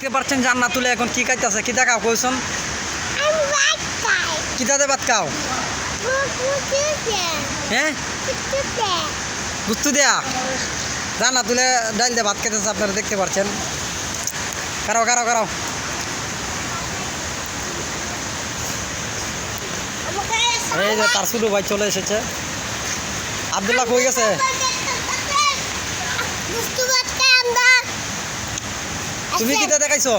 দেখতে পাচ্ছেন জান্নাতুলে এখন কি খাইতেছে? কি দেখাও কইছন? আমি ভাত খাও? হ্যাঁ? গুস্তু দেয়া? জান্নাতুলে ডাইল দিয়ে ভাত খাইতেছে, আপনারা দেখতে পাচ্ছেন কারাও কারাও কারাও এই যে তার শুরু ভাই চলে এসেছে। আবদুল্লাহ কই গেছে? তুমি কিতা দেখাইছো?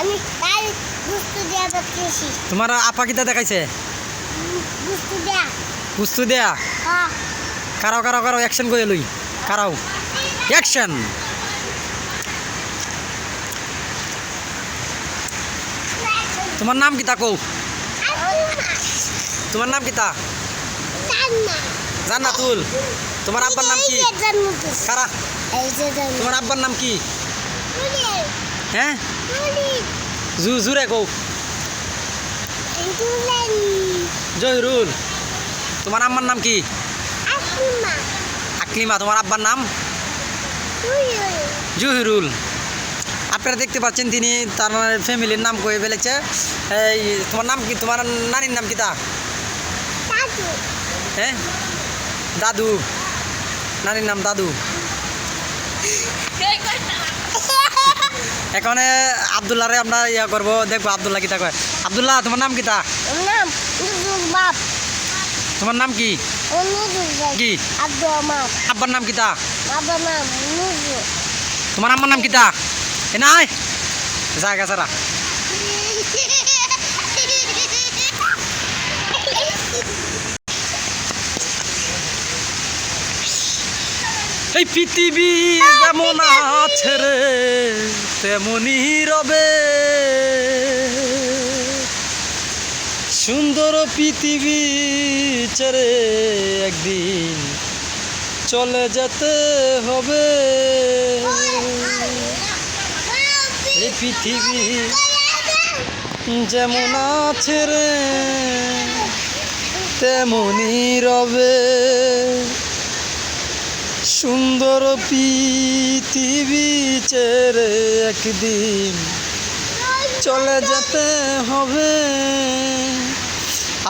আমি তাই বুঝতে দেওয়া পাচ্ছি তোমার আপা কিতা দেখাইছে? বুঝতে দেওয়া গুস্তু দেয়া? হ্যাঁ। কারাও কারাও কারাও অ্যাকশন করে লই। কারাও। অ্যাকশন তোমার নাম কিতা কও? তোমার নাম কিতা? জান্নাতুল। তোমার আব্বার নাম কি? কারা? তোমার আব্বার নাম কি? হ্যাঁ জু জুরে কও জহিরুল তোমার আম্মার নাম কি? আকলিমা তোমার আব্বার নাম? জহিরুল আপনারা দেখতে পাচ্ছেন তিনি, তার ফ্যামিলির নাম কয়ে ফেলেছে। এই, তোমার নাম কি? তোমার নানির নাম কি তা হ্যাঁ দাদু। নানির নাম দাদু। এখানে আবদুল্লাহরে আমরা ইয়া করব। দেখব আবদুল্লাহ কিতা কয়। আবদুল্লাহ তোমার নাম কিতা? তোমার নাম কি? কি? আব্বার নাম কিতা? তোমার আম্মার নাম কিতা? এ নাই? জায়গা সারা এই পৃথিবী যেমন আছে রে তেমনই রবে। সুন্দর পৃথিবী ছেড়ে একদিন চলে যেতে হবে। এই পৃথিবী যেমন আছে রে তেমনই রবে। সুন্দর পৃথিবী ছেড়ে একদিন চলে যেতে হবে।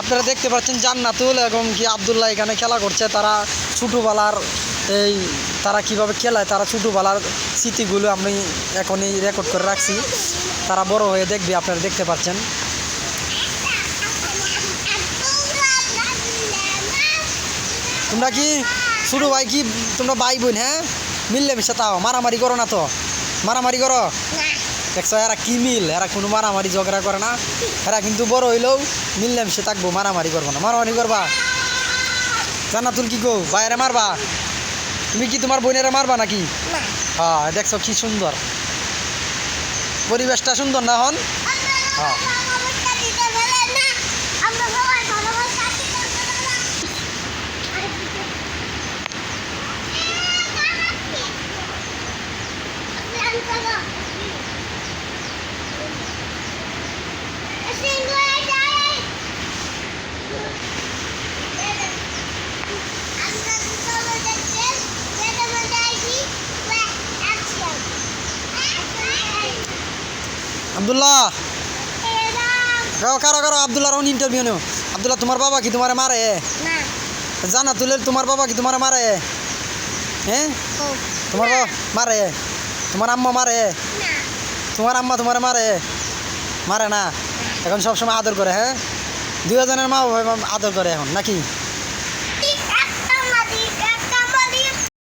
আপনারা দেখতে পাচ্ছেন জান্নাতুল এবং কি আবদুল্লাহ এখানে খেলা করছে। তারা ছোটোবেলার এই তারা কীভাবে খেলায়, তারা ছোটোবেলার স্মৃতিগুলো আমি এখনই রেকর্ড করে রাখছি। তারা বড় হয়ে দেখবে, আপনারা দেখতে পাচ্ছেন। তোমরা কি, ছোটো ভাই কি, তোমরা ভাই বোন হ্যাঁ? মিললে মিশে তাও মারামারি করো না তো। মারামারি করো। দেখছ এরা কি মিল? এরা কোনো মারামারি ঝগড়া করে না। এরা কিন্তু বড় হইলেও মিললে মিশে থাকব মারামারি করব না। মারামারি করবা? জানা তুল কি গো? বাইরে মারবা? তুমি কি তোমার বোনেরা মারবা নাকি? হ্যাঁ দেখছ কি সুন্দর। পরিবেশটা সুন্দর না হন হ্যাঁ। আবদুল্লাহ। কারও কারও কারও আবদুল্লাহর অন ইন্টারভিউ নেও আবদুল্লাহ তোমার বাবা কি তোমার মারে? জানা তুলে তোমার বাবা কি তোমার মারে? হ্যাঁ তোমার বাবা মারে? তোমার আম্মা মারে? তোমার আম্মা তোমার মারে? মারে না। এখন সবসময় আদর করে হ্যাঁ? দুজনের মা আদর করে এখন নাকি?